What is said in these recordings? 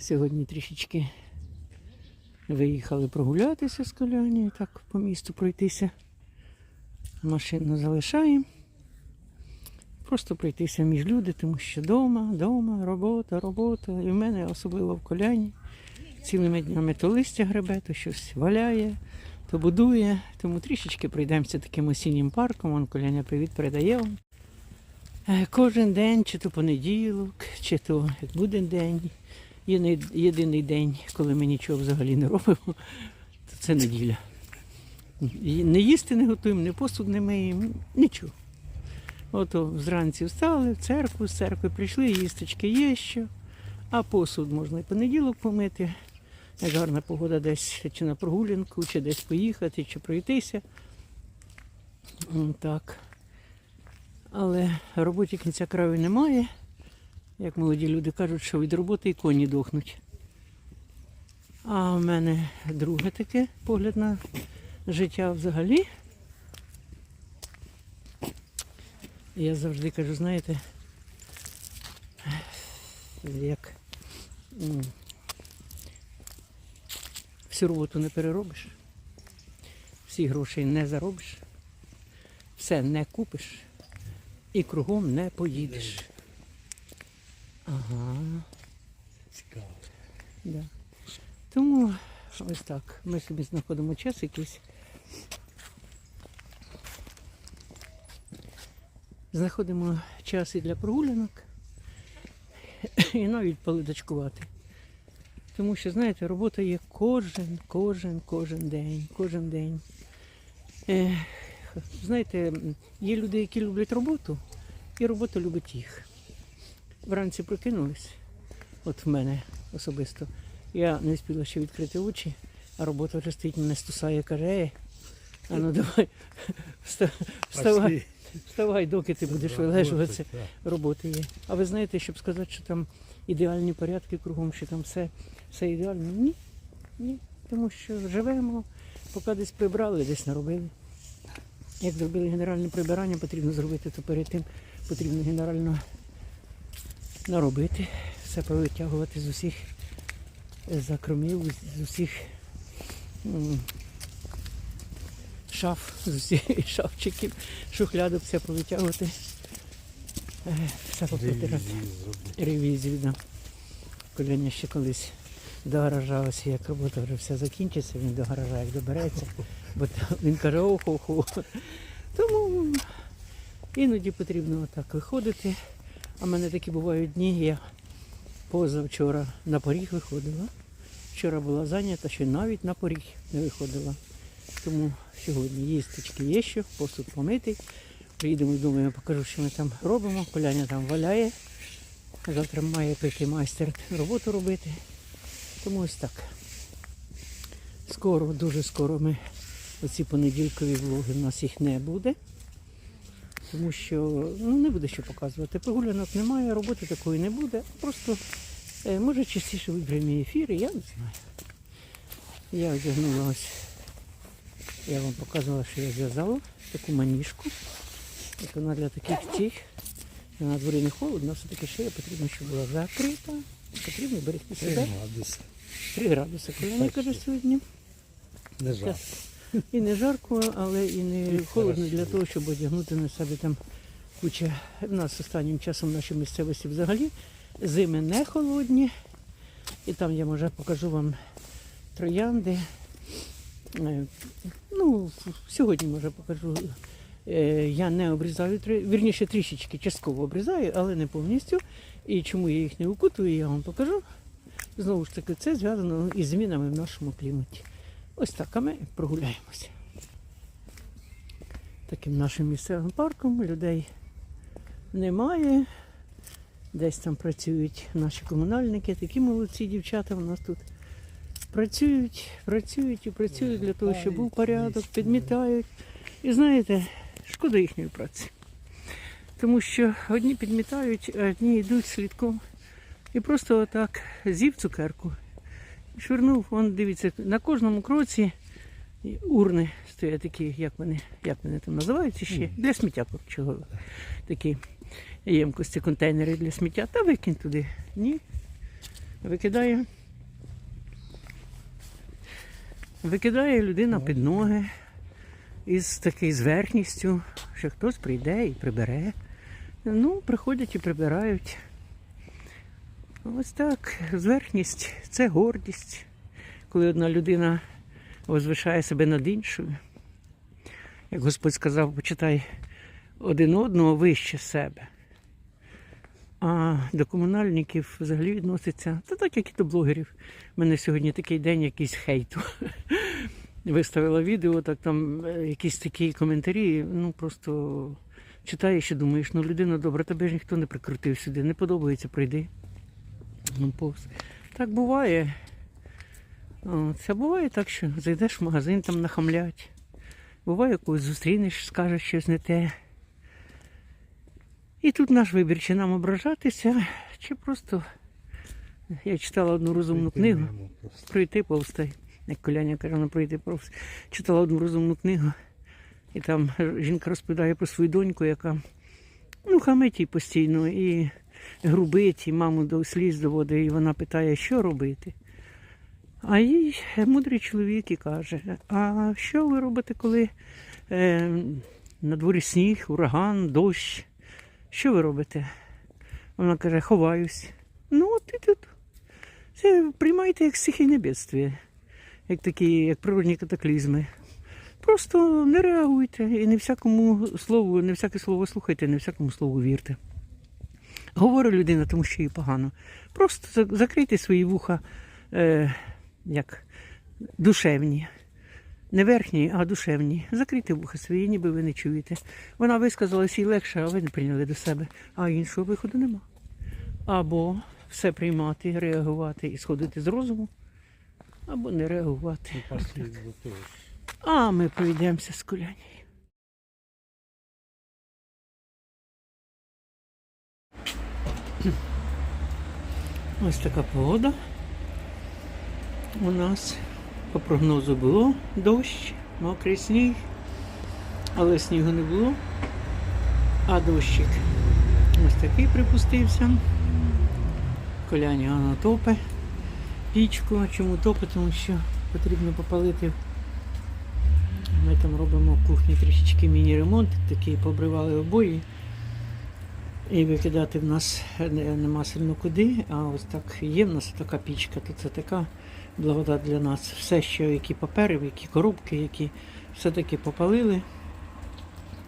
Сьогодні трішечки виїхали прогулятися з коляні, так по місту пройтися. Машину залишаємо. Просто пройтися між люди, тому що вдома, вдома, робота, робота. І в мене особливо в коляні. Цілими днями то листя гребе, то щось валяє, то будує. Тому трішечки пройдемося таким осіннім парком. Вон коляня привіт передає вам. Е, Кожен день, чи то понеділок, чи то як буде день. Єдиний день, коли ми нічого взагалі не робимо, то це неділя. І Не їсти не готуємо, не посуд не миємо, нічого. Ото зранці встали, в церкву, з церкви прийшли, їсточки є що, а посуд можна і понеділок помити. Як гарна погода десь чи на прогулянку, чи десь поїхати, чи пройтися. Так. Але роботі кінця краю немає. Як молоді люди кажуть, що від роботи і коні дохнуть. А в мене друге таке погляд на життя взагалі. Я завжди кажу, знаєте, як всю роботу не переробиш, всі гроші не заробиш, все не купиш і кругом не поїдеш. Ага. Цікаво. Да. Тому ось так. Ми собі знаходимо час якийсь. Знаходимо час і для прогулянок, і навіть поледачкувати. Тому що, знаєте, робота є кожен, кожен, кожен день, кожен день. Знаєте, є люди, які люблять роботу, і робота любить їх. Вранці прокинулись, от в мене особисто. Я не встигла ще відкрити очі, а робота вже стоїть мене стусає, каже, «Ей, а ну давай, вставай, вставай, доки ти будеш вилежуватися. Роботи є. А ви знаєте, щоб сказати, що там ідеальні порядки кругом, що там все, все ідеально? Ні. Ні. Тому що живемо, поки десь прибрали, десь наробили. Як зробили генеральне прибирання, потрібно зробити, то перед тим потрібно генерально наробити, все повитягувати з усіх закромів, з усіх шаф, з усіх шафчиків, шухлядок, все повитягувати. Е, Все зробити. Ревізію, да. Коляня ще колись до гаража, ось як робота вже все закінчиться, він до гаража як добереться, бо він каже охо-хо. Тому іноді потрібно отак виходити. А в мене такі бувають дні, я позавчора на поріг виходила. Вчора була зайнята, що навіть на поріг не виходила. Тому сьогодні їсточки є що, посуд помитий. Приїдемо додому, я покажу, що ми там робимо. Коляня там валяє. Завтра має прийти майстер роботу робити. Тому ось так. Скоро, дуже скоро ми оці понедількові влоги в нас їх не буде. Тому що ну, не буде що показувати. Прогулянок немає, роботи такої не буде. Просто е, може частіше виберемо ефіри, я не знаю. Я одягнула ось. Я вам показувала, що я зв'язала таку маніжку. От вона для таких цих. На дворі не холодно, все-таки шия потрібно, щоб була закрита. Потрібно берегти себе. Градуси. 3 градуси. Коли не каже сьогодні. Не жарко. І не жарко, але і не холодно для того, щоб одягнути на себе там куча. У нас останнім часом в нашій місцевості взагалі зими не холодні. І там я може покажу вам троянди. Е, Ну, сьогодні може покажу. Е, Я не обрізаю, вірніше трішечки частково обрізаю, але не повністю. І чому я їх не укутую, я вам покажу. Знову ж таки, це зв'язано із змінами в нашому кліматі. Ось так, а ми прогуляємося. Таким нашим місцевим парком людей немає. Десь там працюють наші комунальники, такі молодці дівчата у нас тут працюють, працюють і працюють для того, щоб був порядок, підмітають. І знаєте, шкода їхньої праці. Тому що одні підмітають, а одні йдуть слідком. І просто отак з'їв цукерку швирнув, вон дивіться, на кожному кроці урни стоять такі, як вони, як вони там називаються ще, для сміття чого. Такі ємкості, контейнери для сміття. Та викинь туди. Ні. викидає. Викидає людина під ноги із такою зверхністю, що хтось прийде і прибере. Ну, приходять і прибирають. Ось так, зверхність це гордість, коли одна людина возвишає себе над іншою. Як Господь сказав, почитай один одного вище себе. А до комунальників взагалі відноситься, та так, як і до блогерів. У мене сьогодні такий день якийсь хейту. Виставила відео, так там е, якісь такі коментарі, ну просто читаєш і думаєш, ну людина добра, тебе ж ніхто не прикрутив сюди, не подобається, прийди. Ну, повз. Так буває. Це буває так, що зайдеш в магазин, там нахамлять. Буває, когось зустрінеш, скажеш щось не те. І тут наш вибір, чи нам ображатися, чи просто. Я читала одну розумну книгу пройти повстай. Як коляня каже, ну пройти повз. Читала одну розумну книгу, і там жінка розповідає про свою доньку, яка ну, хамить їй постійно і грубить, і маму до сліз доводить, і вона питає, що робити. А їй мудрий чоловік і каже: а що ви робите, коли е, на дворі сніг, ураган, дощ? Що ви робите? Вона каже, ховаюсь. Ну, от і тут. Це приймайте як стихійне бедствие, як такі, як природні катаклізми. Просто не реагуйте і не всякому слову, не всяке слово слухайте, не всякому слову вірте. Говорить людина, тому що їй погано. Просто за- закрийте свої вуха е, як душевні. Не верхні, а душевні. Закрийте вуха свої, ніби ви не чуєте. Вона висказалась їй легше, а ви не прийняли до себе. А іншого виходу нема. Або все приймати, реагувати і сходити з розуму, або не реагувати. А ми пройдемося з колянею. Ось така погода. У нас по прогнозу було дощ, мокрий сніг, але снігу не було, а дощик ось такий припустився. Коляня воно топе пічку. Чому топе? Тому що потрібно попалити. Ми там робимо в кухні трішечки міні-ремонт, такий побривали обої. І викидати в нас нема сильно куди, а ось так є в нас така пічка, то це така благодать для нас. Все, що які папери, які коробки, які все-таки попалили.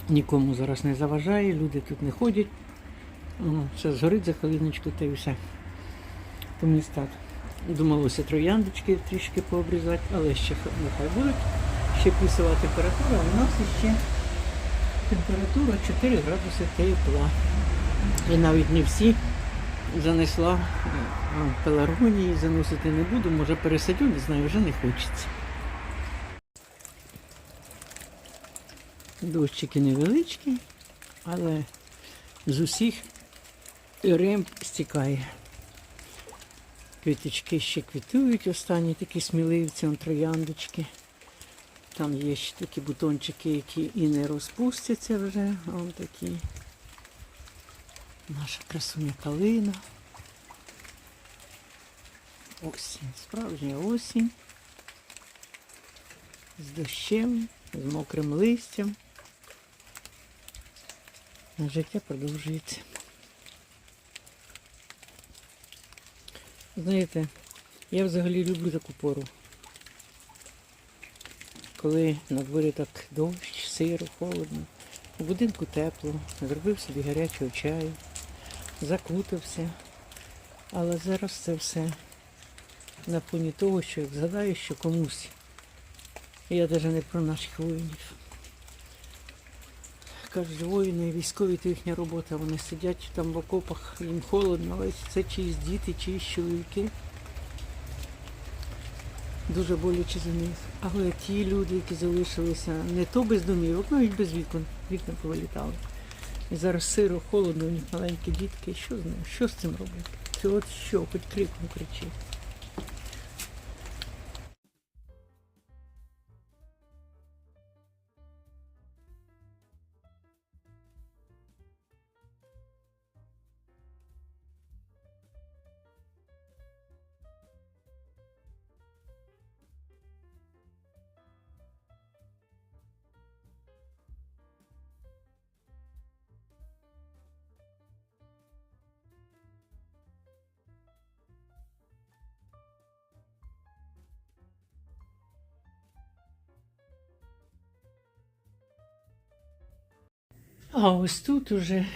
Нікому зараз не заважає, люди тут не ходять. Ну, Все згорить за хвилиночку та й все. Тому так. Думалося трояндочки трішки пообрізати, але ще нехай будуть. Ще плюсова температура, у нас ще температура 4 градуси тепла. І навіть не всі занесла пеларгонії, заносити не буду, може пересадю, не знаю, вже не хочеться. Дощики невеличкі, але з усіх ремб стікає. Квіточки ще квітують, останні такі сміливці, он трояндочки. Там є ще такі бутончики, які і не розпустяться вже. Вон такі. Наша красуня калина. Осінь, справжня осінь. З дощем, з мокрим листям. Життя продовжується. Знаєте, я взагалі люблю таку пору. Коли на дворі так дощ, сиро, холодно, у будинку тепло, зробив собі гарячого чаю, закутався. Але зараз це все на фоні того, що як згадаю, що комусь. Я навіть не про наших воїнів. Кажуть, воїни, військові то їхня робота, вони сидять там в окопах, їм холодно, але це чиїсь діти, чиїсь чоловіки. Дуже боляче за них. Але ті люди, які залишилися не то без домівок, навіть без вікон, вікна повилітали. І зараз сиро, холодно, у них маленькі дітки. Що з ним? Що з цим робити? Це от що, хоч криком кричить. А ось тут уже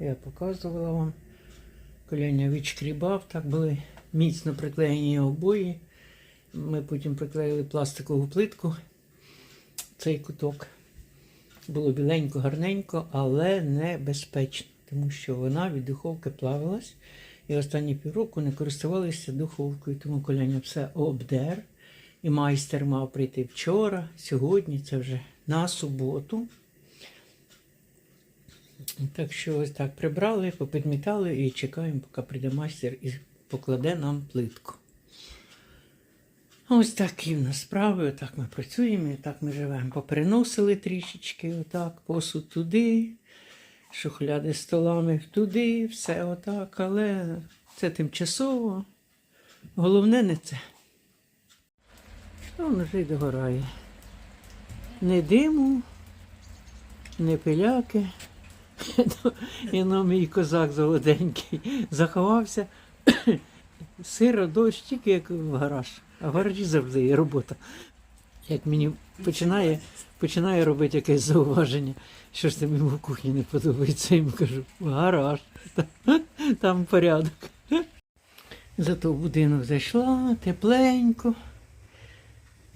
я показувала вам. Коляня відшкрібав, так були міцно приклеєні обої. Ми потім приклеїли пластикову плитку. Цей куток. Було біленько, гарненько, але небезпечно, тому що вона від духовки плавилась. І останні півроку не користувалися духовкою, тому коляня все обдер. І майстер мав прийти вчора, сьогодні, це вже на суботу. Так що ось так прибрали, попідмітали і чекаємо, поки прийде майстер і покладе нам плитку. Ось такі в нас справи, отак ми працюємо, так ми живемо. Попереносили трішечки, отак, посуд туди, шухляди столами туди, все отак, але це тимчасово. Головне не це. Воно вже й догорає. Не диму, не пиляки. І на мій козак золоденький заховався. Сиро дощ тільки як в гараж. А в гаражі завжди є робота. Як мені починає, починає робити якесь зауваження, що ж там йому в кухні не подобається, я йому кажу, в гараж, там, там порядок. Зато в будинок зайшла тепленько.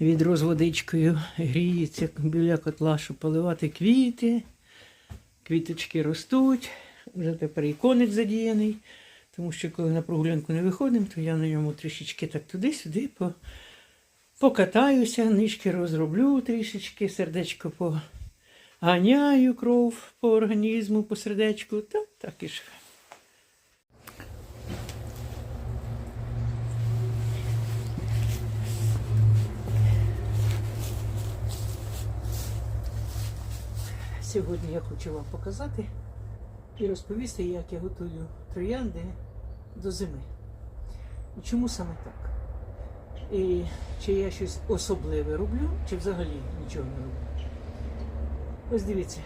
Відро з водичкою гріється біля котла, щоб поливати квіти. Квіточки ростуть, вже тепер і коник задіяний, тому що коли на прогулянку не виходимо, то я на ньому трішечки так туди-сюди по, покатаюся, нишки розроблю трішечки, сердечко поганяю кров по організму, по сердечку, та так і живе. Сьогодні я хочу вам показати і розповісти, як я готую троянди до зими. І чому саме так? І чи я щось особливе роблю, чи взагалі нічого не роблю. Ось дивіться,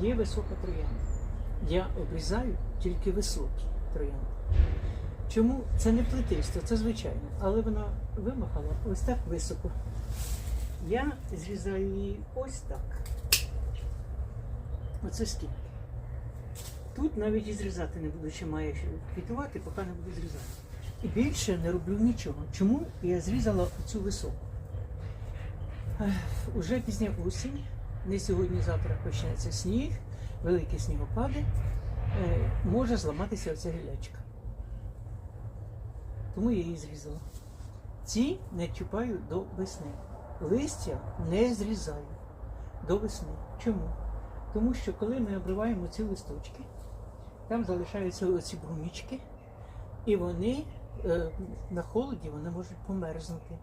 є висока троянда. Я обрізаю тільки високі троянди. Чому це не плетисто, це звичайно, але вона вимахала ось так високо. Я зрізаю її ось так. Оце скільки. Тут навіть і зрізати не буду, ще має квітувати, поки не буду зрізати. І більше не роблю нічого. Чому я зрізала цю високу? Уже пізня осінь, не сьогодні-завтра почнеться сніг, великі снігопади, е, може зламатися оця гілячка. Тому я її зрізала. Ці не чіпаю до весни. Листя не зрізаю до весни. Чому? Тому що коли ми обриваємо ці листочки, там залишаються оці брунічки, і вони е, на холоді вони можуть померзнути.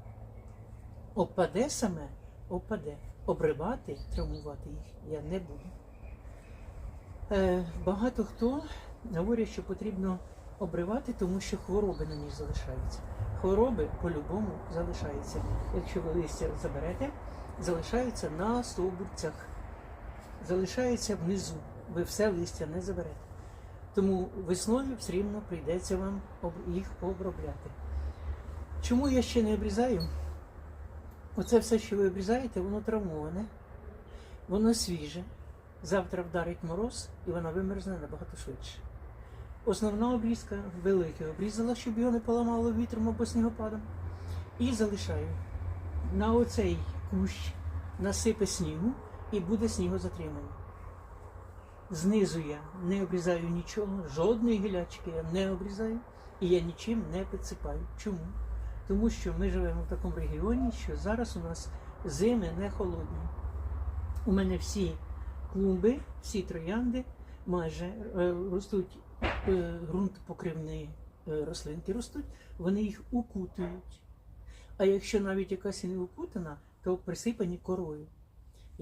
Опаде саме, опаде. Обривати, травмувати їх я не буду. Е, багато хто говорять, що потрібно обривати, тому що хвороби на ній залишаються. Хвороби по-любому залишаються. Якщо ви листя заберете, залишаються на стовбурцях залишається внизу. Ви все листя не заберете. Тому весною все рівно прийдеться вам їх обробляти. Чому я ще не обрізаю? Оце все, що ви обрізаєте, воно травмоване, воно свіже. Завтра вдарить мороз і вона вимерзне набагато швидше. Основна обрізка велике обрізала, щоб його не поламало вітром або снігопадом. І залишаю. На оцей кущ насипе снігу і буде снігозатримання. Знизу я не обрізаю нічого, жодної гілячки я не обрізаю і я нічим не підсипаю. Чому? Тому що ми живемо в такому регіоні, що зараз у нас зими не холодні. У мене всі клумби, всі троянди майже е, ростуть е, ґрунтопокривні е, рослинки ростуть, вони їх укутують. А якщо навіть якась і не укутана, то присипані корою.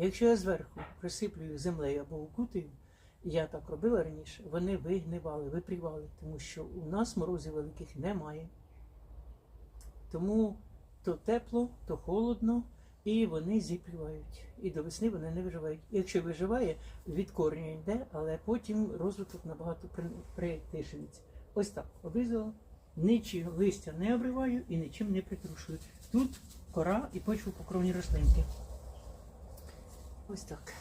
Якщо я зверху присиплю їх землею або укутую, я так робила раніше, вони вигнивали, випрівали, тому що у нас морозів великих немає. Тому то тепло, то холодно, і вони зіплювають. І до весни вони не виживають. Якщо виживає, від коріння йде, але потім розвиток набагато притишується. Ось так обрізала, нічого листя не обриваю і нічим не притрушую. Тут кора і почвопокровні рослинки. Ось так.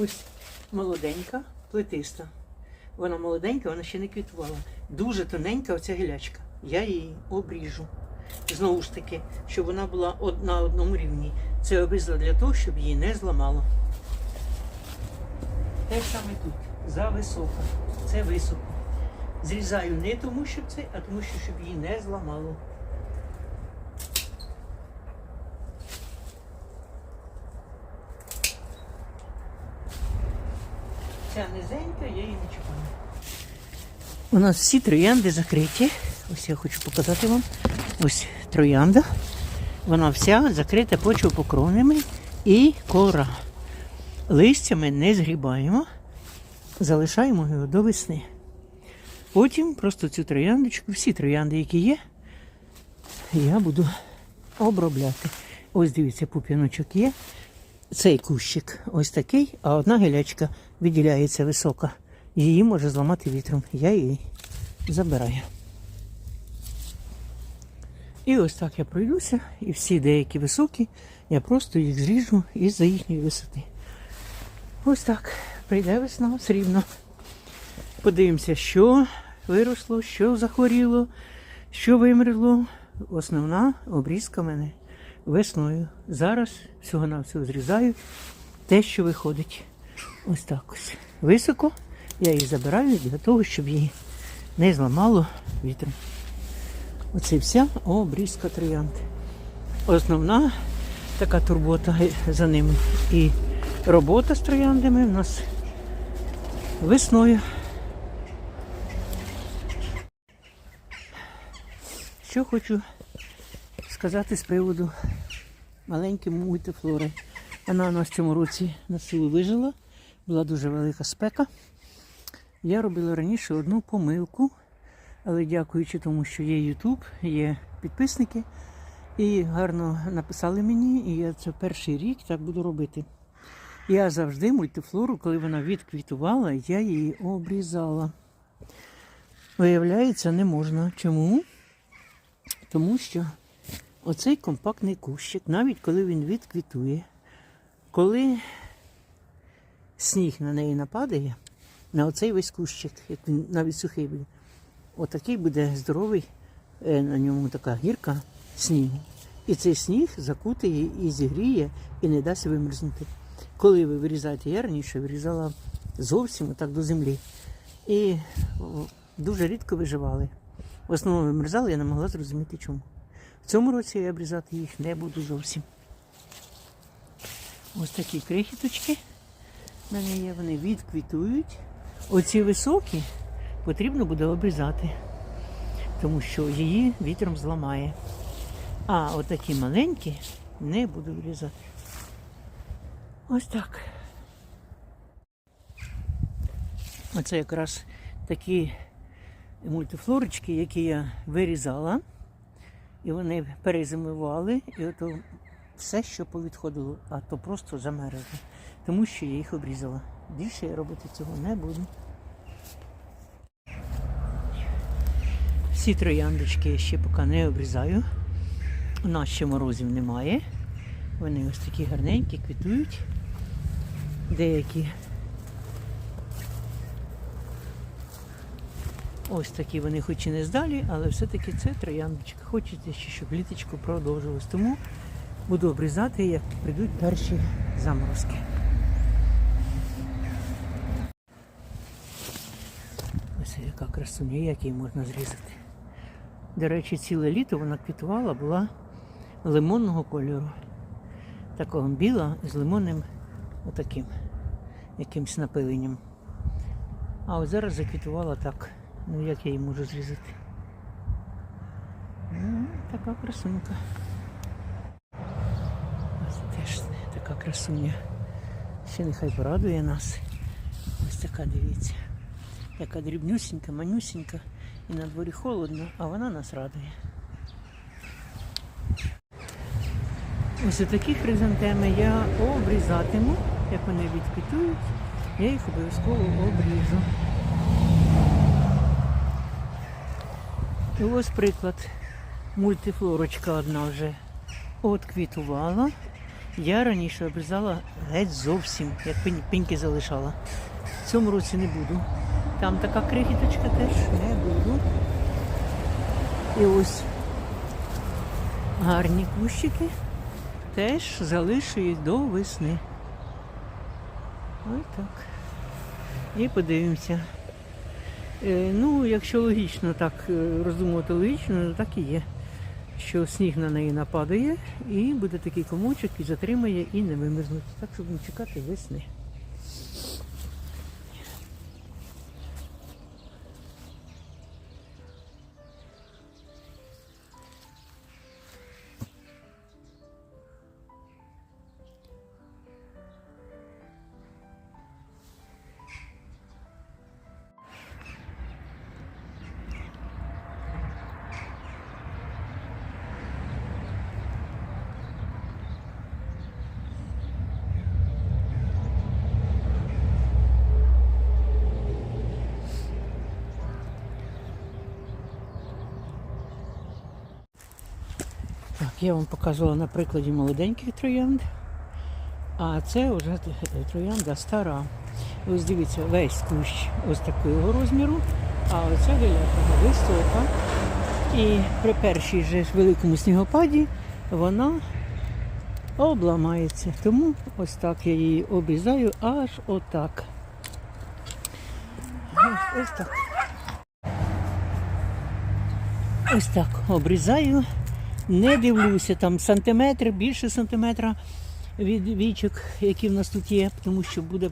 Ось молоденька, плетиста. Вона молоденька, вона ще не квітувала. Дуже тоненька оця гілячка. Я її обріжу. Знову ж таки, щоб вона була на одному рівні. Це обрізала для того, щоб її не зламало. Те саме тут. За високо. Це високо. Зрізаю не тому, що це, а тому, що щоб її не зламало. Ця низенька, я її не чіпаю. У нас всі троянди закриті. Ось я хочу показати вам. Ось троянда. Вона вся закрита почвопокровними і кора. Листя ми не згрібаємо, залишаємо його до весни. Потім просто цю трояндочку, всі троянди, які є, я буду обробляти. Ось дивіться, пуп'яночок є. Цей кущик ось такий, а одна гілячка відділяється висока. Її може зламати вітром. Я її забираю. І ось так я пройдуся, і всі деякі високі, я просто їх зріжу із-за їхньої висоти. Ось так. Прийде весна все рівно. Подивимося, що виросло, що захворіло, що вимерло. Основна обрізка мене весною. Зараз всього-навсього зрізаю те, що виходить. Ось так ось. Високо я її забираю для того, щоб її не зламало вітром. Оце вся обрізка троянд. Основна така турбота за ними. І робота з трояндами в нас весною. Що хочу сказати з приводу маленької мультифлори. Вона у нас в цьому році на силу вижила, була дуже велика спека. Я робила раніше одну помилку, але дякуючи тому, що є YouTube, є підписники, і гарно написали мені, і я це перший рік так буду робити. Я завжди мультифлору, коли вона відквітувала, я її обрізала. Виявляється, не можна. Чому? Тому що оцей компактний кущик, навіть коли він відквітує, коли сніг на неї нападає, на оцей весь кущик, як він навіть сухий буде, отакий буде здоровий, е, на ньому така гірка снігу. І цей сніг закутає і зігріє, і не дасть вимерзнути. Коли ви вирізаєте, я раніше вирізала зовсім отак до землі. І дуже рідко виживали. В основному вимерзали, я не могла зрозуміти чому. В цьому році я обрізати їх не буду зовсім. Ось такі крихіточки в мене є, вони відквітують. Оці високі потрібно буде обрізати, тому що її вітром зламає. А отакі маленькі не буду вирізати. Ось так. Оце якраз такі мультифлорочки, які я вирізала, і вони перезимували, і ото все, що повідходило, а то просто замерзло, тому що я їх обрізала. Більше я робити цього не буду. Всі трояндочки я ще поки не обрізаю. У нас ще морозів немає. Вони ось такі гарненькі, квітують. Деякі ось такі вони хоч і не здалі, але все-таки це трояндочка. Хочеться щоб літочко продовжилось. Тому буду обрізати, як прийдуть перші заморозки. Ось яка красуня, як її можна зрізати. До речі, ціле літо вона квітувала, була лимонного кольору. Такого біла з лимонним отаким якимсь напиленням. А ось зараз заквітувала так. Ну як я її можу зрізати? Ну, така красунька. Ось теж така красуня. Ще нехай порадує нас. Ось така, дивіться. Яка дрібнюсінька, манюсінька. І на дворі холодно, а вона нас радує. Ось такі хризантеми я обрізатиму, як вони відквітують, я їх обов'язково обріжу. І ось приклад. Мультифлорочка одна вже отквітувала. Я раніше обрізала геть зовсім, як пень- пеньки залишала. В цьому році не буду. Там така крихіточка теж не буду. І ось гарні кущики теж залишують до весни. Ось так. І подивимося. Е, ну, якщо логічно так розумувати роздумувати логічно, то так і є. Що сніг на неї нападає і буде такий комочок і затримає і не вимерзнуть. Так щоб не чекати весни. Я вам показувала на прикладі молоденьких троянд. А це вже троянда стара. Ось дивіться, весь кущ ось такого розміру, а оця гілячка висока. І при першій же великому снігопаді вона обламається. Тому ось так я її обрізаю аж отак. Ось так. Ось так обрізаю. Не дивлюся там сантиметр, більше сантиметра від вічок, які в нас тут є, тому що буде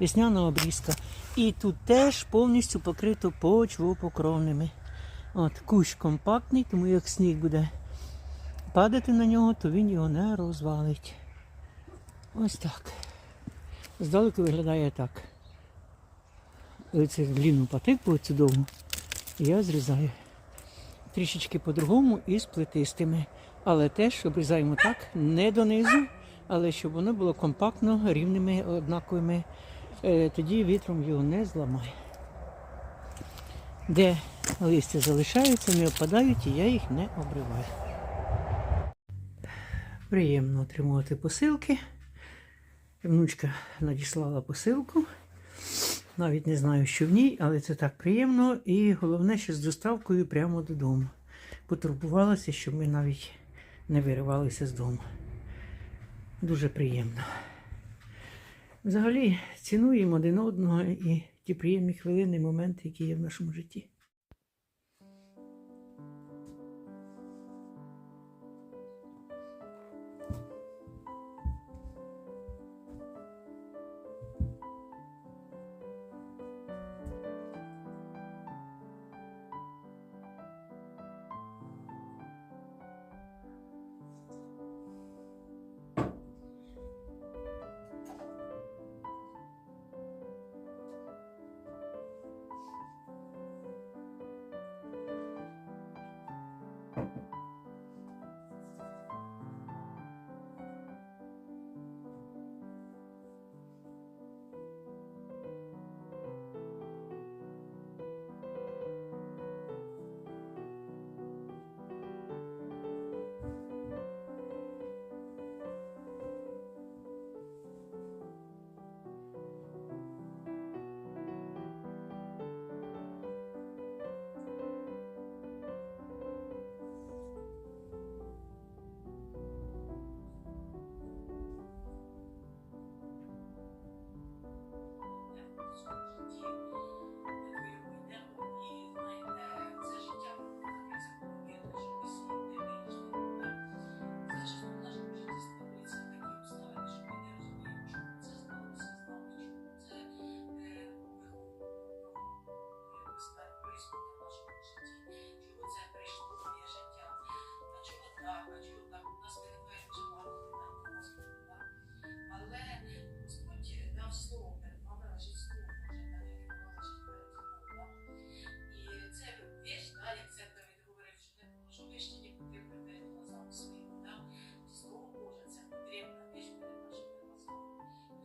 весняна обрізка. І тут теж повністю покрито почвопокровними. От, кущ компактний, тому як сніг буде падати на нього, то він його не розвалить. Ось так. Здалеку виглядає так. Оце длінну патику, оцю довгу, я зрізаю трішечки по-другому і з плетистими. Але теж обрізаємо так, не донизу, але щоб воно було компактно, рівними, однаковими. Е, Тоді вітром його не зламає. Де листя залишаються, не опадають, і я їх не обриваю. Приємно отримувати посилки. Внучка надіслала посилку. Навіть не знаю, що в ній, але це так приємно. І головне, що з доставкою прямо додому. Потурбувалася, щоб ми навіть не виривалися з дому. Дуже приємно. Взагалі цінуємо один одного і ті приємні хвилини, моменти, які є в нашому житті.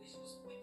precious